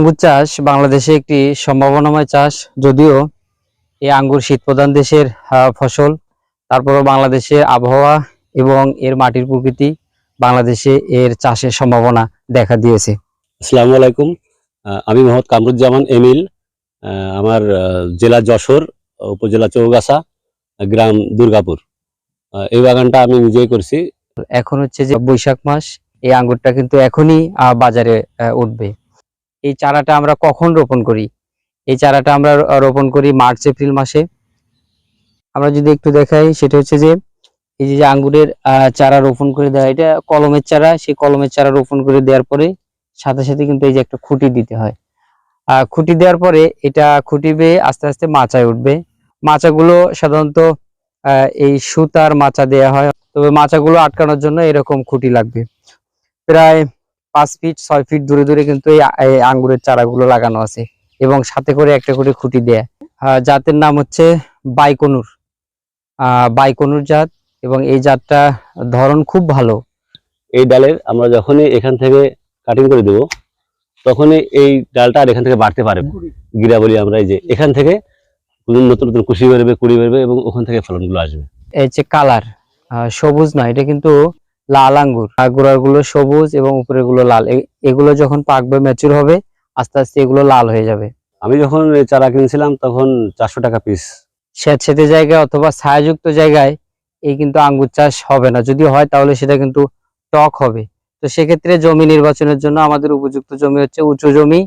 আঙ্গুর চাষ বাংলাদেশে একটি সম্ভাবনাময় চাষ। যদিও এই আঙ্গুর শীত প্রধান দেশের ফসল। তারপরও বাংলাদেশের আবহাওয়া এবং এর মাটির প্রকৃতি বাংলাদেশে এর চাষের সম্ভাবনা দেখা দিয়েছে। আসসালামু আলাইকুম। আমি মোহাম্মদ কামরুজ্জামান এমিল। আমার জেলা যশোর উপজেলা চৌগাছা গ্রাম দুর্গাপুর। এই বাগানটা আমি নিজেই করছি। এখন হচ্ছে যে বৈশাখ মাস এই আঙ্গুরটা কিন্তু এখনই বাজারে উঠবে। এই চারাটা আমরা কখন রোপণ করি? এই চারাটা আমরা রোপণ করি মার্চ এপ্রিল মাসে। আমরা যদি একটু দেখাই সেটা হচ্ছে যে এই যে আঙ্গুরের চারা রোপণ করে দেওয়া এটা কলমের চারা। সেই কলমের চারা রোপণ করে দেওয়ার পরে সাথে সাথে কিন্তু এই যে একটা খুঁটি দিতে হয়। আহ, খুঁটি দেওয়ার পরে এটা খুঁটি বেয়ে আস্তে আস্তে মাচায় উঠবে। মাচাগুলো সাধারণত এই সুতার মাচা দেয়া হয়। তবে মাচাগুলো আটকানোর জন্য এরকম খুঁটি লাগবে। প্রায় পাঁচ ফিট ছয় ফিট দূরে দূরে কিন্তু এই আঙ্গুরের চারাগুলো লাগানো আছে এবং সাথে করে একটা করে খুঁটি দেয়া। জাতের নাম হচ্ছে বাইকনুর। বাইকনুর জাত এবং এই জাতটা ধরন খুব ভালো। এই ডালের আমরা যখনই এখান থেকে কাটিং করে দেব তখনই এই ডালটা আর এখান থেকে বাড়তে পারে গিরা বলি আমরা এই যে এখান থেকে নতুন নতুন নতুন কুশি বেরোবে কুড়ি বেরোবে এবং ওখান থেকে ফলনগুলো আসবে। এই যে কালার সবুজ না এটা কিন্তু লাল আঙ্গুর। গোড়ারগুলো সবুজ এবং উপরেরগুলো লাল এগুলো যখন পাকবে ম্যাচুর হবে আস্তে আস্তে এগুলো লাল হয়ে যাবে। আমি যখন চারা কিনছিলাম তখন চারশো টাকা পিস স্যাঁতসেঁতে জায়গায় অথবা ছায়াযুক্ত জায়গায় এই কিন্তু আঙ্গুর চাষ হবে না। যদি হয় তাহলে সেটা কিন্তু টক হবে। তো সেক্ষেত্রে জমি নির্বাচনের জন্য আমাদের উপযুক্ত জমি হচ্ছে উঁচু জমি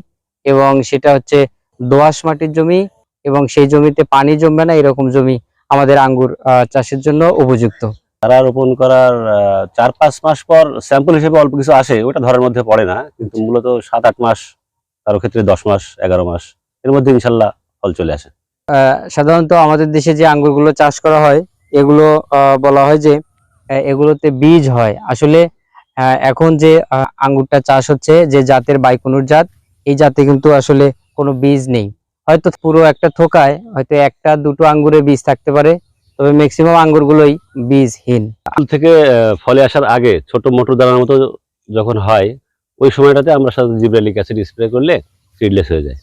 এবং সেটা হচ্ছে দোআঁশ মাটির জমি এবং সেই জমিতে পানি জমবে না। এরকম জমি আমাদের আঙ্গুর চাষের জন্য উপযুক্ত। চারা রোপণ করার চার পাঁচ মাস পর স্যাম্পল হিসেবে অল্প কিছু আসে, ওটা ধরার মধ্যে পড়ে না, কিন্তু মূলত সাত আট মাস, কারও ক্ষেত্রে দশ মাস, এগারো মাস, এর মধ্যে ইনশাল্লাহ ফল চলে আসে। সাধারণত আমাদের দেশে যে আঙ্গুরগুলো চাষ করা হয়, এগুলো বলা হয় যে এগুলোতে বীজ হয়। আসলে এখন যে আঙ্গুরটা চাষ হচ্ছে, যে জাতের বাইকুনুর জাত, এই জাতে কিন্তু আসলে কোনো বীজ নেই। হয়তো পুরো একটা থোকায়, হয়তো একটা দুটো আঙ্গুরের বীজ থাকতে পারে তবে ম্যাক্সিমাম আঙ্গুরগুলোই বীজহীন। ফুল থেকে আহ, ফলে আসার আগে ছোট মোটর দানার মতো যখন হয় ওই সময়টাতে আমরা সাধারণত জিব্রালিক অ্যাসিড স্প্রে করলে সিডলেস হয়ে যায়।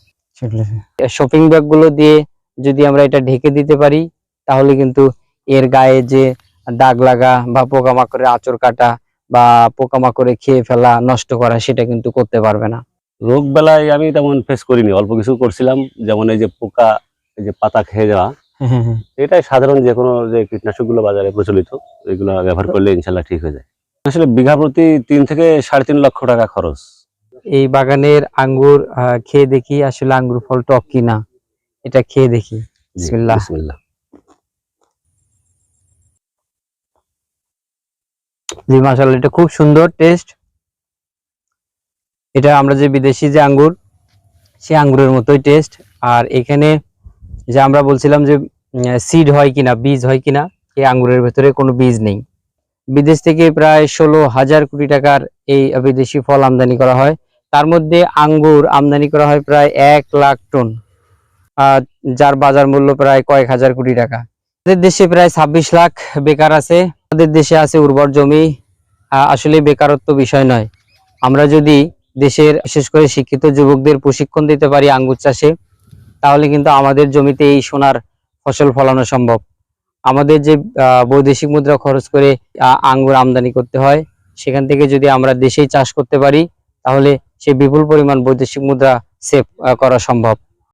শপিং ব্যাগগুলো দিয়ে যদি আমরা এটা ঢেকে দিতে পারি তাহলে কিন্তু এর গায়ে যে দাগ লাগা বা পোকামাকড়ের আঁচড় কাটা বা পোকামাকড়ে খেয়ে ফেলা নষ্ট করা সেটা কিন্তু করতে পারবে না। রোগ বেলায় আমি তেমন ফেস করিনি। অল্প কিছু করছিলাম। যেমন এই যে পোকা এই যে পাতা খেয়ে যাওয়া এটাই সাধারণ যে কোনো যে কীটনাশকগুলো বাজারে প্রচলিত এগুলো ব্যবহার করলে ইনশাল্লাহ ঠিক হয়ে যায়। আসলে বিঘা প্রতি তিন থেকে সাড়ে তিন লক্ষ টাকা খরচ। এই বাগানের আঙ্গুর আহ, খেয়ে দেখি আসলে আঙ্গুর ফল টক কিনা এটা খেয়ে দেখি। জি, বিসমিল্লাহ। বিসমিল্লাহ। জি মাশাআল্লাহ এটা খুব সুন্দর টেস্ট। এটা আমরা যে বিদেশি যে আঙ্গুর সে আঙ্গুরের মতোই টেস্ট। আর এখানে যে আমরা বলছিলাম যে সিড হয় কিনা, বীজ হয় কিনা, এই আঙ্গুরের ভেতরে কোনো বীজ নেই। বিদেশ থেকে প্রায় ষোলো হাজার কোটি টাকার এই বিদেশি ফল আমদানি করা হয়। তার মধ্যে আঙ্গুর আমদানি করা হয় প্রায় এক লাখ টন যার বাজার মূল্য প্রায় কয়েক হাজার কোটি টাকা। আমাদের দেশে প্রায় ছাব্বিশ লাখ বেকার আছে। আমাদের দেশে আছে উর্বর জমি। আসলে বেকারত্ব বিষয় নয়। আমরা যদি দেশের, বিশেষ করে শিক্ষিত যুবকদের প্রশিক্ষণ দিতে পারি আঙ্গুর চাষে তাহলে কিন্তু আমাদের জমিতে এই সোনার ফসল ফলানো সম্ভব। আমাদের যে বৈদেশিক মুদ্রা খরচ করে আঙ্গুর আমদানি করতে হয়, সেখান থেকে যদি আমরা দেশেই চাষ করতে পারি, তাহলে সে বিপুল পরিমাণ বৈদেশিক মুদ্রা সেভ করা সম্ভব।